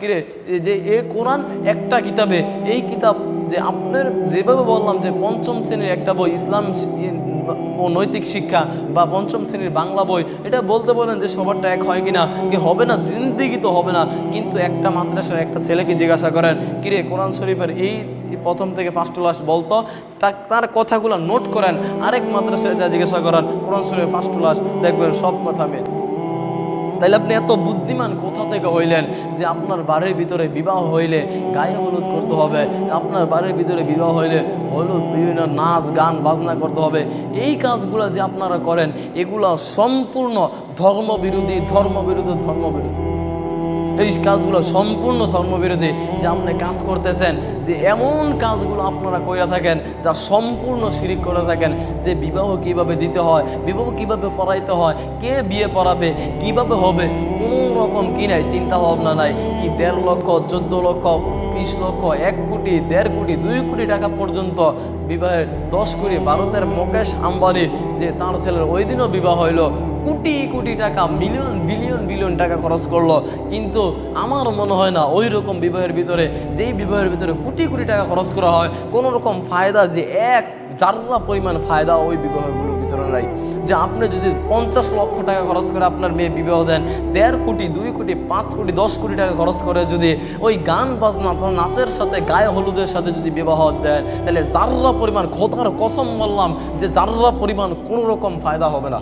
কিরে যে এ কোরআন একটা কিতাবে, এই কিতাব যে আপনার যেভাবে বললাম যে পঞ্চম শ্রেণির একটা বই, ইসলাম ও নৈতিক শিক্ষা বা পঞ্চম শ্রেণির বাংলা বই, এটা বলতে বলেন যে সবারটা এক হয় কিনা, কি হবে না, জিন্দিগি তো হবে না, কিন্তু একটা মাদ্রাসার একটা ছেলেকে জিজ্ঞাসা করেন, কিরে, কোরআন শরীফের এই প্রথম থেকে ফার্স্ট লাস্ট বলতো? তার কথাগুলো নোট করেন, আরেক মাদ্রাসায় যা জিজ্ঞাসা করেন, কোরআন শরীফ ফার্স্ট লাস্ট দেখবেন সব কথা মেয়ে তাইলে আপনি এত বুদ্ধিমান কোথা থেকে হইলেন যে আপনার বাড়ির ভিতরে বিবাহ হইলে গায়ে হলুদ করতে হবে, আপনার বাড়ির ভিতরে বিবাহ হইলে হলুদ, বিভিন্ন নাচ, গান, বাজনা করতে হবে। এই কাজগুলো যে আপনারা করেন, এগুলো সম্পূর্ণ ধর্মবিরোধী ধর্মবিরোধী ধর্মবিরোধী। এই কাজগুলো সম্পূর্ণ ধর্মবিরোধী যে আপনি কাজ করতেছেন, যে এমন কাজগুলো আপনারা কইরা থাকেন, যা সম্পূর্ণ শিরিক করে থাকেন, যে বিবাহ কীভাবে দিতে হয়, বিবাহ কীভাবে পড়াইতে হয়, কে বিয়ে পড়াবে, কীভাবে হবে, কোনো রকম কি নাই, চিন্তা ভাবনা নাই, কি দেড় লক্ষ, চোদ্দ লক্ষ বিশ লক্ষ, এক কোটি, দেড় কোটি, দুই কোটি টাকা পর্যন্ত বিবাহের, দশ কোটি ভারতের মুকেশ আম্বানি যে তার ছেলের ওই দিনও বিবাহ হইল, কোটি কোটি টাকা, মিলিয়ন, বিলিয়ন বিলিয়ন টাকা খরচ করল। কিন্তু আমার মনে হয় না ওই রকম বিবাহের ভিতরে, যেই বিবাহের ভিতরে কোটি কোটি টাকা খরচ করা হয়, কোনো রকম ফায়দা যে এক জাররা পরিমাণ ফায়দা ওই বিবাহগুলোর ভিতরে নাই। যে আপনি যদি পঞ্চাশ লক্ষ টাকা খরচ করে আপনার মেয়ে বিবাহ দেন, দেড় কোটি, দুই কোটি, পাঁচ কোটি, দশ কোটি টাকা খরচ করে যদি ওই গান বাজনা নাচের সাথে, গায়ে হলুদের সাথে যদি বিবাহ দেন তাহলে জাররা পরিমাণ, খোদার কসম বললাম, যে জাররা পরিমাণ কোনো রকম ফায়দা হবে না।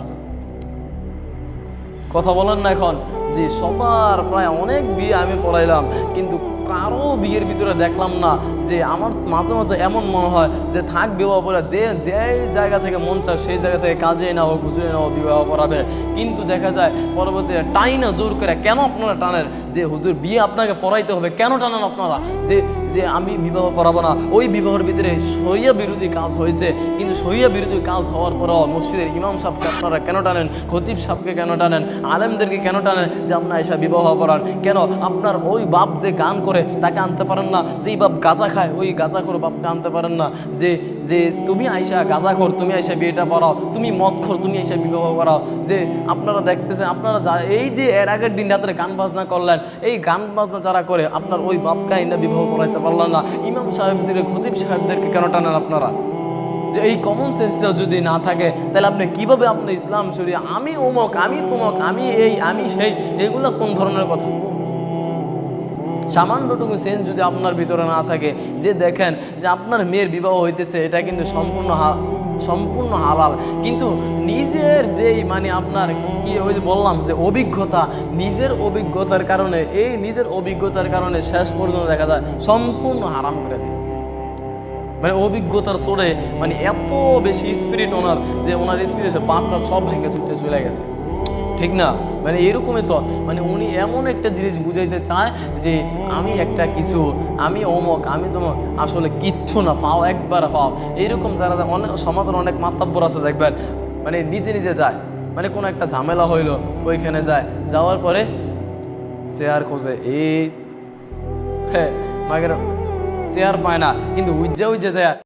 কথা বলেন না এখন? যে সবার প্রায় অনেক বিয়ে আমি পড়াইলাম, কিন্তু কারও বিয়ের ভিতরে দেখলাম না যে আমার মাঝে মাঝে এমন মনে হয় যে থাক বিবাহ পড়া যে যেই জায়গা থেকে মন চায় সেই জায়গা থেকে কাজে হোক গুজরে নাও, বিবাহ পড়াবে। কিন্তু দেখা যায় পরবর্তীতে টাইনা জোর করে কেন আপনারা টানেন? যে হুজুর, বিয়ে আপনাকে পড়াইতে হবে। কেন টানেন আপনারা? যে যে আমি বিবাহ করাবো না। ওই বিবাহের ভিতরে সরিয়া বিরোধী কাজ হয়েছে। কিন্তু সরিয়া বিরোধী কাজ হওয়ার পরেও মসজিদের ইমাম সাহেবকে আপনারা কেন টানেন? খতিব সাহেবকে কেন টানেন? আলেমদেরকে কেন টানেন যে আপনার এসা বিবাহ করান? কেন আপনার ওই বাপ যে গান করে তাকে আনতে পারেন না? যেই বাপ গাঁজা খায়, ওই গাঁজা করে বাপকে আনতে পারেন না। যে যে তুমি আইসা গাঁজা খোর, তুমি আইসা বিয়েটা পড়াও। তুমি মদ খোর, তুমি আইসা বিবাহ করাও। যে আপনারা দেখতেছেন, আপনারা যা এই যে এর আগের দিন রাত্রে গান বাজনা করলেন, এই গান বাজনা যারা করে, আপনার ওই বাপকে আইনা বিবাহ করাইতে পারলেন না। ইমাম সাহেবদের, খতিব সাহেবদেরকে কেন টানেন আপনারা? যে এই কমন সেন্সটা যদি না থাকে, তাহলে আপনি কীভাবে আপনি ইসলাম শরীয় আমি উমক, আমি তুমক, আমি এই, আমি সেই, এগুলো কোন ধরনের কথা? সামান্যটুকু সেন্স যদি আপনার ভিতরে না থাকে, যে দেখেন যে আপনার মেয়ের বিবাহ হইতেছে, এটা কিন্তু সম্পূর্ণ সম্পূর্ণ হালাল। কিন্তু নিজের যেই মানে আপনার কি ওই যে বললাম যে অভিজ্ঞতা, নিজের অভিজ্ঞতার কারণে, এই নিজের অভিজ্ঞতার কারণে শেষ পর্যন্ত দেখা যায় সম্পূর্ণ হারাম করে দেয়। মানে অভিজ্ঞতার চড়ে মানে এত বেশি স্পিরিট ওনার যে ওনার স্পিরিট পাঁচটা সব ভেঙে ছুটে চলে গেছে। ঠিক না? মানে এরকমই তো। মানে উনি এমন একটা জিনিস বুঝাইতে চায় যে আমি একটা কিছু, আমি অমক, আমি তোমার আসলে কিচ্ছু না, পাও, একবার পাও। এইরকম যারা অনেক, সমাজের অনেক মাতাব্বর আছে, দেখবেন মানে নিজে নিজে যায়। মানে কোনো একটা ঝামেলা হইল, ওইখানে যায়। যাওয়ার পরে চেয়ার খোঁজে। এই হ্যাঁ মাগের, চেয়ার পায় না। কিন্তু উজ্জা উজ্জা যায়।